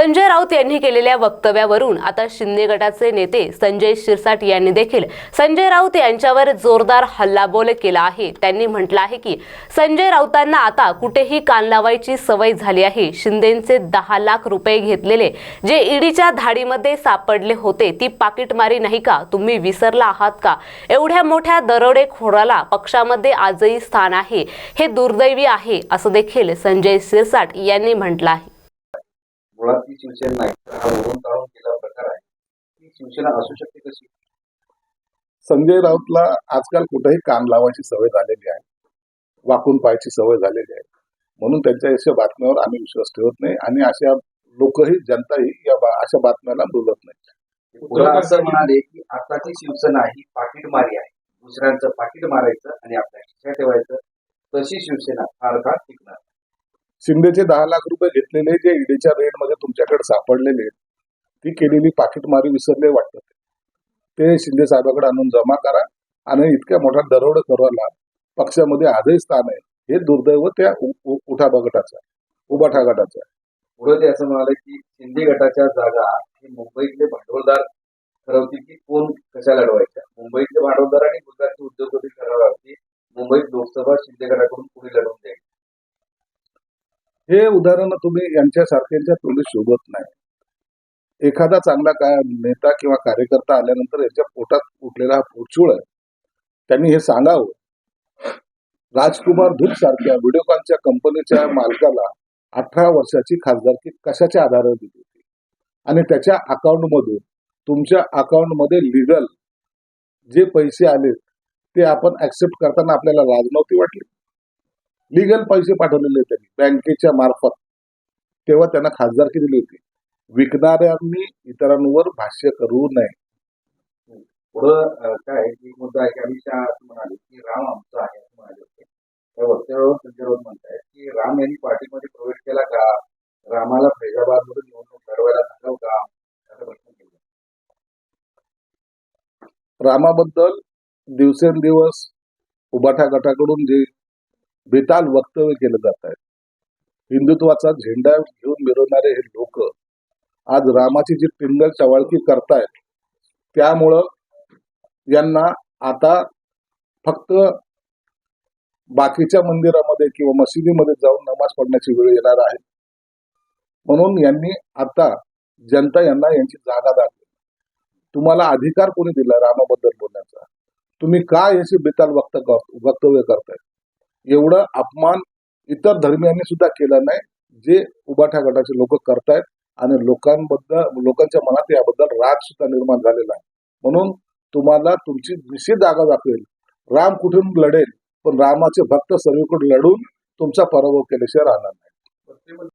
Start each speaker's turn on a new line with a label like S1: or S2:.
S1: संजय राऊत यांनी केलेल्या वक्तव्यावरून आता शिंदे गटाचे नेते संजय शिरसाट यांनी देखील संजय राऊत यांच्यावर जोरदार हल्लाबोल केला आहे. त्यांनी म्हटलं आहे की संजय राऊतांना आता कुठेही कान लावायची सवय झाली आहे. शिंदेचे दहा लाख रुपये घेतलेले जे ईडीच्या धाडीमध्ये सापडले होते ती पाकिटमारी नाही का? तुम्ही विसरला आहात का? एवढ्या मोठ्या दरोडेखोराला पक्षामध्ये आजही स्थान आहे. हे दुर्दैवी आहे असं देखील संजय शिरसाट यांनी म्हटलं आहे.
S2: मुळात ती शिवसेना नाही. तर हा ओढून ताळून केला प्रकार आहे. ती शिवसेना असू शकते कशी
S3: संजय राऊतला आजकाल कुठेही कान लावायची सवय झालेली आहे. वाकून पाहायची सवय झालेली आहे. म्हणून त्यांच्या अशा बातम्यावर आम्ही विश्वास ठेवत नाही आणि अशा लोकही जनताही या अशा बातम्याला बोलत नाही.
S2: असं म्हणाले की आताची शिवसेना ही पाकिटमारी आहे. दुसऱ्यांचं पाकिट मारायचं आणि आपल्या ठेवायचं. तशी शिवसेना फार काळ टिकणार.
S3: शिंदेचे दहा लाख रुपये घेतलेले जे ईडीच्या रेडमध्ये तुमच्याकडे सापडलेले आहेत, ती केलेली पाकिटमारी विसरले वाटतं ते शिंदे साहेबाकडे आणून जमा करा आणि इतक्या मोठा दरोड करायला पक्षामध्ये आजही स्थान आहे. हे दुर्दैव त्या उ- उठाबा गटाचं आहे, उबाठा गटाचं आहे.
S2: पुढे ते असं म्हणाले की शिंदे गटाच्या जागा हे मुंबईतले भांडवलदार ठरवतील की कोण कशा लढवायच्या? मुंबईतले भांडवलदार आणि गुजरातचे उद्योगपती ठरवावे मुंबईत लोकसभा शिंदे गटाकडून पुढे लढवून द्यायची
S3: हे उदाहरण तुम्ही यांच्यासारख्यांच्या तोंडी शोभत नाही. एखादा चांगला काय नेता किंवा कार्यकर्ता आल्यानंतर यांच्या पोटात उठलेला हा आहे. त्यांनी हे सांगावं. राजकुमार धूप सारख्या व्हिडिओकॉनच्या कंपनीच्या मालकाला अठरा वर्षाची खासदारकी कशाच्या आधारावर दिली होती? आणि त्याच्या अकाउंटमधून तुमच्या अकाउंटमध्ये लिगल जे पैसे आले ते आपण ऍक्सेप्ट करताना आपल्याला लाज नव्हती वाटली? लिगल पैसे पाठवलेले त्यांनी बँकेच्या मार्फत. तेव्हा त्यांना खासदारकी दिली होती. विकणाऱ्यांनी इतरांवर भाष्य करू नये.
S2: पुढं काय एक मुद्दा आहे की अमित शहा असं म्हणाले की राम आमचा आहे असं म्हणाले होते. त्या वक्तव्यावर संजय राऊत म्हणतायत की राम यांनी पार्टीमध्ये प्रवेश केला का? रामाला फैजाबाद मधून निवडणूक लढवायला सांगाव का? असा प्रश्न केला.
S3: रामाबद्दल दिवसेंदिवस उबाठा गटाकडून जे बेताल वक्तव्य केलं जात आहे. हिंदुत्वाचा झेंडा घेऊन मिरवणारे हे लोक आज रामाची जी पिंगल चवाळकी करतायत त्यामुळं यांना आता फक्त बाकीच्या मंदिरामध्ये किंवा मशिदीमध्ये जाऊन नमाज पडण्याची वेळ येणार आहे. म्हणून यांनी आता जनता यांना यांची जागा दाखवली. तुम्हाला अधिकार कोणी दिला रामाबद्दल बोलण्याचा? तुम्ही का याची बेताल वक्त वक्तव्य करताय एवढं अपमान इतर धर्मियांनी सुद्धा केलं नाही जे उबाठा गटाचे लोक करतायत आणि लोकांबद्दल लोकांच्या मनात याबद्दल राग सुद्धा निर्माण झालेला आहे. म्हणून तुम्हाला तुमची निश्चित जागा दाखवेल. राम कुठून लढेल? पण रामाचे भक्त सर्वीकडे लढून तुमचा पराभव केल्याशिवाय राहणार नाही.